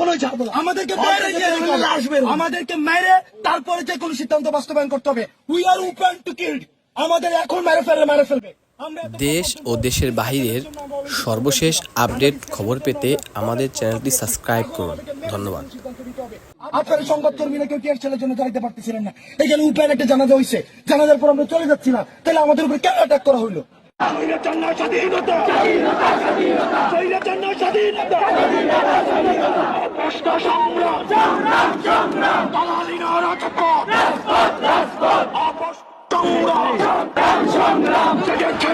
কোনো ছাড়বো আমাদেরকে মেরে অর্ধেক দিয়ে হলে লাশ বের। হবে। আমাদেরকে মেরে তারপরে যে কোনো সিদ্ধান্ত বাস্তবায়ন করতে হবে। We are open to kill আমাদের এখন মেরে ফেললে মেরে ফেলবে। দেশ ও দেশের বাহিরের সর্বশেষ আপডেট খবর পেতে আমাদের চ্যানেলটি সাবস্ক্রাইব করুন। ধন্যবাদ। আপনার সংবাদ কর্মীরা কেউ টিয়ার ছেলের জন্য যাইতে পারতেছিলেন না? এখানে উপায় একটা জানাজা হয়েছে জানাজার পর আমরা চলে যাচ্ছি না। তাহলে আমাদের উপর কেন অ্যাটাক করা হইল? স্বাধীনতা। স্বাধীনতা কষ্ট সংগ্রাম দালালি না রাজপথ সংগ্রাম লেগেছে